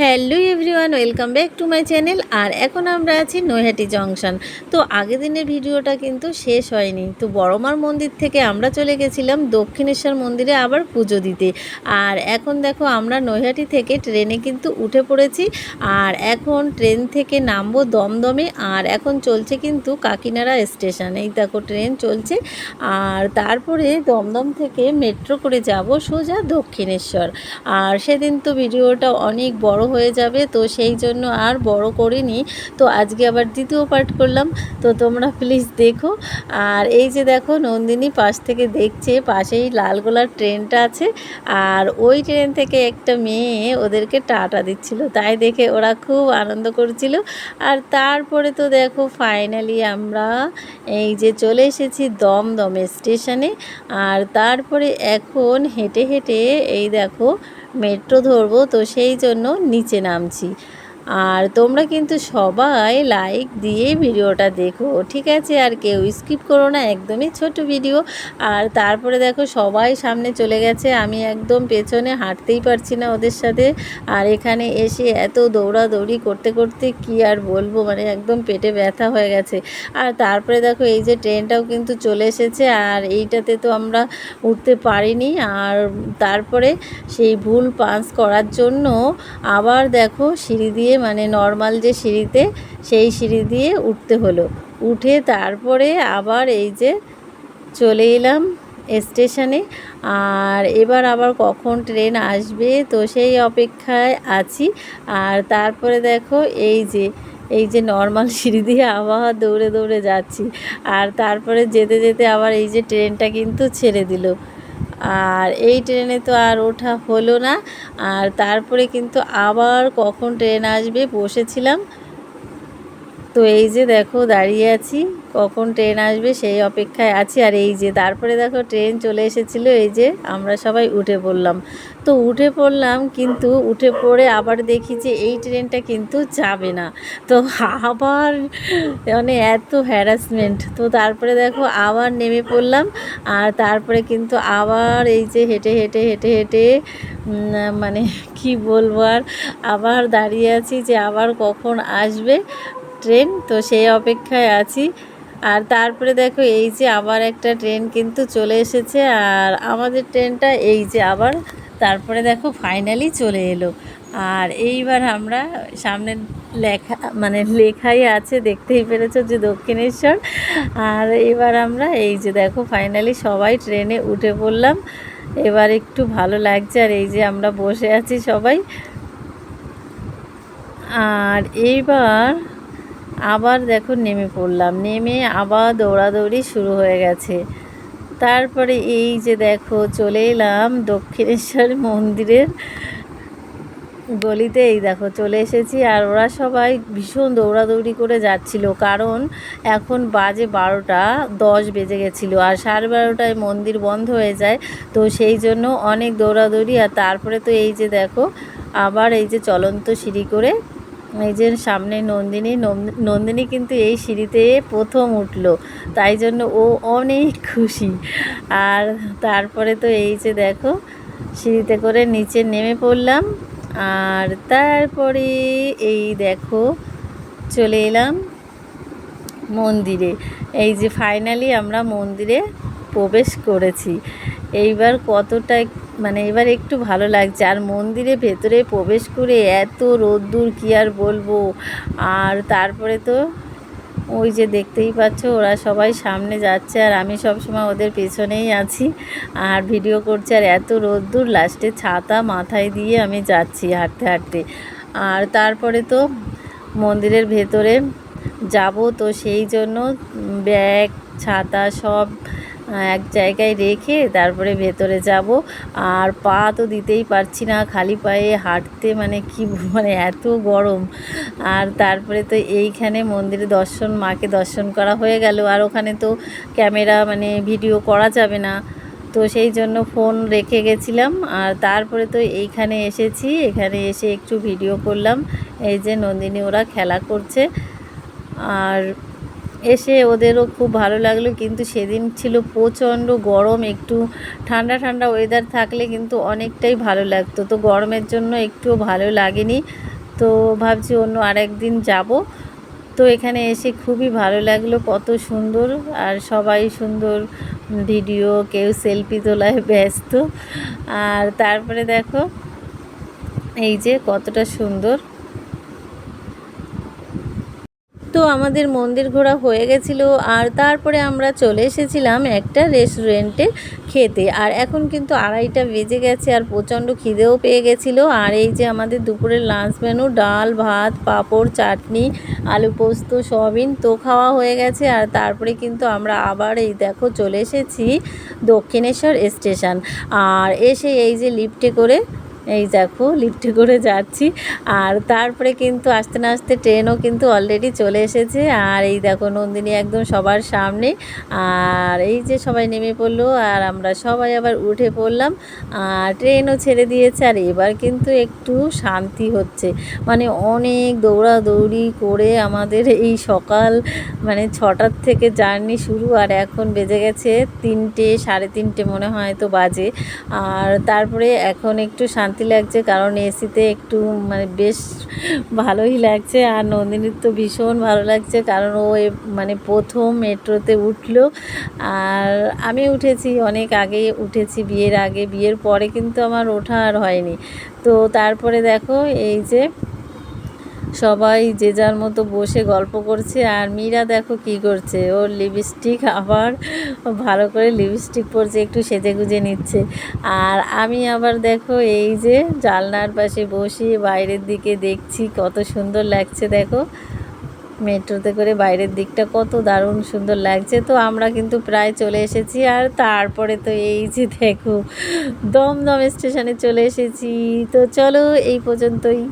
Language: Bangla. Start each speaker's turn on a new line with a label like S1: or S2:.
S1: Hello everyone, welcome back to my channel. আর এখন আমরা আছি নৈহাটি জংশন। তো আগের দিনের ভিডিওটা কিন্তু শেষ হয়নি। তো বড়মার মন্দির থেকে আমরা চলে গেছিলাম দক্ষিণেশ্বর মন্দিরে আবার পুজো দিতে। আর এখন দেখো আমরা নৈহাটি থেকে ট্রেনে কিন্তু উঠে পড়েছি। আর এখন ট্রেন থেকে নামবো দমদমে। আর এখন চলছে কিন্তু কাকিনাড়া স্টেশন। এই দেখো ট্রেন চলছে। আর তারপরে দমদম থেকে মেট্রো করে যাব সোজা দক্ষিণেশ্বর। আর সেদিন তো ভিডিওটা অনেক বড় হয়ে যাবে, তো সেই জন্য আর বড় করিনি। তো আজকে আবার দ্বিতীয় পার্ট করলাম, তো তোমরা প্লিজ দেখো। আর এই যে দেখো, নন্দিনী পাশ থেকে দেখছে, পাশেই লালগোলার ট্রেনটা আছে, আর ওই ট্রেন থেকে একটা মেয়ে ওদেরকে টাটা দিচ্ছিল। তাই দেখে ওরা খুব আনন্দ করছিল। আর তারপরে তো দেখো ফাইনালি আমরা এই যে চলে এসেছি দমদমে স্টেশনে। আর তারপরে এখন হেঁটে হেঁটে এই দেখো মেট্রো ধরবো তো সেই জন্য নিচে নামছি। আর তোমরা কিন্তু সবাই লাইক দিয়ে ভিডিওটা দেখো, ঠিক আছে? আর কেউ স্কিপ করো না, একদমই ছোট ভিডিও আর তারপরে দেখো, সবাই সামনে চলে গেছে। আমি একদম পেছনে হাঁটতেই পারছি না ওদের সাথে। আর এখানে এসে এত দৌড়াদৌড়ি করতে করতে কি আর বলব মানে একদম পেটে ব্যথা হয়ে গেছে। আর তারপরে দেখো, এই যে ট্রেনটাও কিন্তু চলে এসেছে। আর এইটাতে তো আমরা উঠতে পারিনি। আর তারপরে সেই ভুল পাঞ্চ করার জন্য আবার দেখো সিঁড়ি দিয়ে মানে নর্মাল যে সিঁড়িতে, সেই সিঁড়ি দিয়ে উঠতে হলো। উঠে তারপরে আবার এই যে চলে এলাম স্টেশনে আর এবার আবার কখন ট্রেন আসবে, তো সেই অপেক্ষায় আছি। আর তারপরে দেখো এই যে এই যে নর্মাল সিঁড়ি দিয়ে আবার দৌড়ে দৌড়ে যাচ্ছি। আর তারপরে যেতে যেতে আবার এই যে ট্রেনটা কিন্তু ছেড়ে দিল। আর এই ট্রেনে তো আর ওঠা হলো না। আর তারপরে কিন্তু আবার কখন ট্রেন আসবে বসেছিলাম। তো এই যে দেখো দাঁড়িয়ে আছি, কখন ট্রেন আসবে সেই অপেক্ষায় আছি। আর এই যে তারপরে দেখো ট্রেন চলে এসেছিল, এই যে আমরা সবাই উঠে পড়লাম। তো উঠে পড়লাম কিন্তু উঠে পড়ে আবার দেখি যে এই ট্রেনটা কিন্তু যাবে না। তো আবার মানে এত হ্যারাসমেন্ট তো তারপরে দেখো আবার নেমে পড়লাম, আর তারপরে কিন্তু আবার এই যে হেঁটে হেঁটে হেঁটে হেঁটে মানে কি বলব আর, আবার দাঁড়িয়ে আছি যে আবার কখন আসবে। ট্রেন, তো সেই অপেক্ষায় আছি। আর তারপরে দেখো, এই যে আবার একটা ট্রেন কিন্তু চলে এসেছে। আর আমাদের ট্রেনটা এই যে আবার, তারপরে দেখো ফাইনালি চলে এলো। আর এইবার আমরা সামনে লেখা মানে লেখাই আছে, দেখতেই পেরেছ যে দক্ষিণেশ্বর। আর এবার আমরা এই যে দেখো ফাইনালি সবাই ট্রেনে উঠে পড়লাম। এবার একটু ভালো লাগছে, আর এই যে আমরা বসে আছি সবাই। আর এইবার আবার দেখো নেমে পড়লাম। নেমে আবার দৌড়াদৌড়ি শুরু হয়ে গেছে। তারপরে এই যে দেখো চলে এলাম দক্ষিণেশ্বর মন্দিরের গলিতে। এই দেখো চলে এসেছি আর ওরা সবাই ভীষণ দৌড়াদৌড়ি করে যাচ্ছিল। কারণ এখন বাজে বারোটা, দশ বেজে গেছিল আর সাড়ে বারোটায় মন্দির বন্ধ হয়ে যায়। তো সেই জন্য অনেক দৌড়াদৌড়ি আর তারপরে তো এই যে দেখো আবার এই যে চলন্ত সিঁড়ি করে এই যে সামনে নন্দিনী নন্দিনী কিন্তু এই সিঁড়িতে প্রথম উঠল। তাই জন্য ও অনেক খুশি। আর তারপরে তো এই যে দেখো, সিঁড়িতে করে নিচে নেমে পড়লাম। আর তারপরে এই দেখো, চলে এলাম মন্দিরে। এই যে ফাইনালি আমরা মন্দিরে প্রবেশ করেছি। এইবার কতটা মানে এবার একটু ভালো লাগছে। আর মন্দিরে ভেতরে প্রবেশ করে এত রোদ্দুর কী আর বলব? আর তারপরে তো ওই যে দেখতেই পাচ্ছ, ওরা সবাই সামনে যাচ্ছে আর আমি সব সময় ওদের পেছনেই আছি। আর ভিডিও করছি আর এত রোদ্দুর, লাস্টে ছাতা মাথায় দিয়ে আমি যাচ্ছি হাঁটতে হাঁটতে। আর তারপরে তো মন্দিরের ভেতরে যাব তো সেই জন্য ব্যাগ, ছাতা সব এক জায়গায় রেখে তারপরে ভেতরে যাব। আর পা তো দিতেই পারছি না, খালি পায়ে হাঁটতে মানে কি মানে এত গরম। আর তারপরে তো এইখানে মন্দিরে দর্শন, মাকে দর্শন করা হয়ে গেল। আর ওখানে তো ক্যামেরা মানে ভিডিও করা যাবে না। তো সেই জন্য ফোন রেখে গেছিলাম। আর তারপরে তো এইখানে এসেছি। এখানে এসে একটু ভিডিও করলাম। এই যে নন্দিনী ওরা খেলা করছে। আর এসে ওদেরও খুব ভালো লাগল। কিন্তু সেদিন ছিল প্রচণ্ড গরম, একটু ঠান্ডা ঠান্ডা ওয়েদার থাকলে কিন্তু অনেকটাই ভালো লাগতো। তো গরমের জন্য একটুও ভালো লাগেনি। তো ভাবছি অন্য আরেক দিন যাব। তো এখানে এসে খুবই ভালো লাগল, কত সুন্দর। আর সবাই সুন্দর ভিডিও, কেউ সেলফি তোলায় ব্যস্ত। আর তারপরে দেখো, এই যে কতটা সুন্দর। তো আমাদের মন্দির ঘোরা হয়ে গেছিল আর তারপরে আমরা চলে এসেছিলাম একটা রেস্টুরেন্টে খেতে। আর এখন কিন্তু আড়াইটা বেজে গেছে আর প্রচণ্ড খিদেও পেয়ে গেছিল। আর এই যে আমাদের দুপুরের লাঞ্চ মেনু ডাল, ভাত, পাঁপড়, চাটনি, আলু পোস্ত, সয়াবিন, তো খাওয়া হয়ে গেছে। আর তারপরে কিন্তু আমরা আবার এই দেখো চলে এসেছি দক্ষিণেশ্বর স্টেশন আর এসে এই যে লিফটে করে এই দেখো লিফটে করে যাচ্ছি। আর তারপরে কিন্তু আস্তে না আস্তে ট্রেনও কিন্তু অলরেডি চলে এসেছে। আর এই দেখো, নন্দিনী একদম সবার সামনে। আর এই যে সবাই নেমে পড়ল, আর আমরা সবাই আবার উঠে পড়লাম। আর ট্রেনও ছেড়ে দিয়েছে, আর এবার কিন্তু একটু শান্তি হচ্ছে। মানে অনেক দৌড়াদৌড়ি করে আমাদের এই সকাল মানে ছটার থেকে জার্নি শুরু। আর এখন বেজে গেছে তিনটে, সাড়ে তিনটে মনে হয় তো বাজে। আর তারপরে এখন একটু শান্তি লাগছে, কারণ এসিতে একটু মানে বেশ ভালোই লাগছে আর নন্দিনীর তো ভীষণ ভালো লাগছে, কারণ ও মানে প্রথম মেট্রোতে উঠল। আর আমি উঠেছি, অনেক আগে উঠেছি বিয়ের আগে, বিয়ের পরে কিন্তু আমার ওঠা আর হয়নি। তো তারপরে দেখো এই যে সবাই যে যার মতো বসে গল্প করছে আর মীরা দেখো কি করছে। ওর লিপস্টিক আবার ভালো করে লিপস্টিক পরছে, একটু সেজে গুজে নিচ্ছে। আর আমি আবার দেখো এই যে জানলার পাশে বসে বাইরের দিকে দেখছি, কত সুন্দর লাগছে দেখো। মেট্রোতে করে বাইরের দিকটা কত দারুণ সুন্দর লাগছে। তো আমরা কিন্তু প্রায় চলে এসেছি আর তারপরে তো এই যে দেখো দমদম স্টেশনে চলে এসেছি। তো চলো এই পর্যন্তই।